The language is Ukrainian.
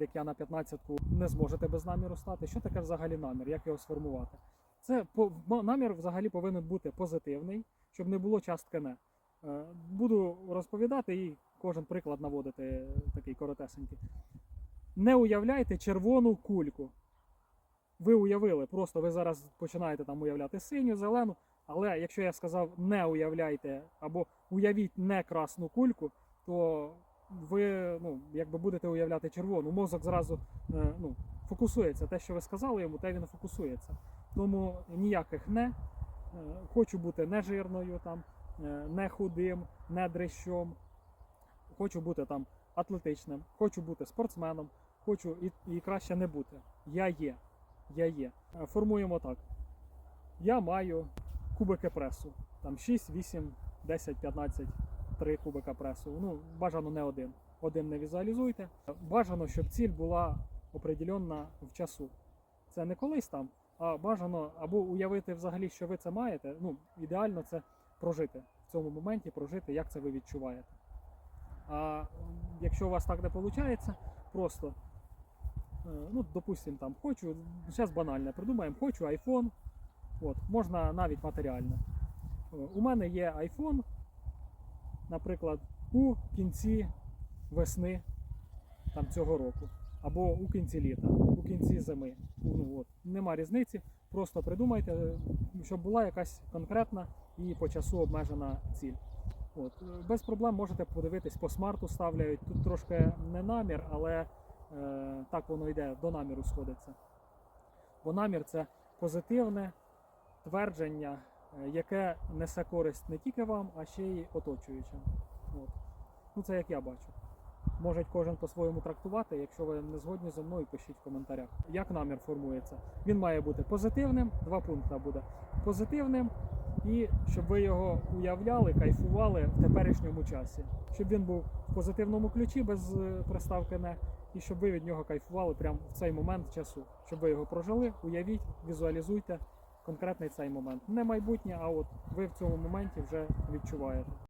як я на 15-ку не зможете без наміру стати. Що таке взагалі намір? Як його сформувати? Це намір взагалі повинен бути позитивний, щоб не було частки не. Е, Буду розповідати і кожен приклад наводити такий коротесенький. Не уявляйте червону кульку. Ви уявили, просто ви зараз починаєте там уявляти синю, зелену. Але якщо я сказав не уявляйте або уявіть не красну кульку, то ви ну, якби будете уявляти червону. Мозок зразу е, ну, фокусується. Те, що ви сказали йому, те він фокусується. Тому ніяких не. Е, Хочу бути не жирною, там, е, не худим, не дрищом. Хочу бути там атлетичним, хочу бути спортсменом, хочу і, і краще не бути. Я є. Я є. Формуємо так. Я маю кубики пресу. Там 6, 8, 10, 15, 3 кубика пресу. Ну, бажано не один. Один не візуалізуйте. Бажано, щоб ціль була определенна в часу. Це не колись там, а бажано або уявити взагалі, що ви це маєте. Ну, ідеально це прожити в цьому моменті, прожити, як це ви відчуваєте. А якщо у вас так не виходить, просто, е, ну, допустимо, там хочу, зараз банальне, придумаємо, хочу iPhone, От, можна навіть матеріально. Е, У мене є iPhone, наприклад, у кінці весни там, цього року, або у кінці літа, у кінці зими. Ну, от, нема різниці. Просто придумайте, е, щоб була якась конкретна і по часу обмежена ціль. От. е, Без проблем можете подивитись, по смарту ставляють. Тут трошки не намір, але е, так воно йде, до наміру сходиться. Бо намір це позитивне твердження, яке несе користь не тільки вам, а ще й оточуючим. От. Ну, це як я бачу. Може кожен по-своєму трактувати. Якщо ви не згодні зі мною, пишіть в коментарях. Як намір формується? Він має бути позитивним, два пункти буде. Позитивним, і щоб ви його уявляли, кайфували в теперішньому часі. Щоб він був в позитивному ключі без е, приставки не, і щоб ви від нього кайфували прямо в цей момент часу. Щоб ви його прожили, уявіть, візуалізуйте конкретний цей момент. Не майбутнє, а от ви в цьому моменті вже відчуваєте.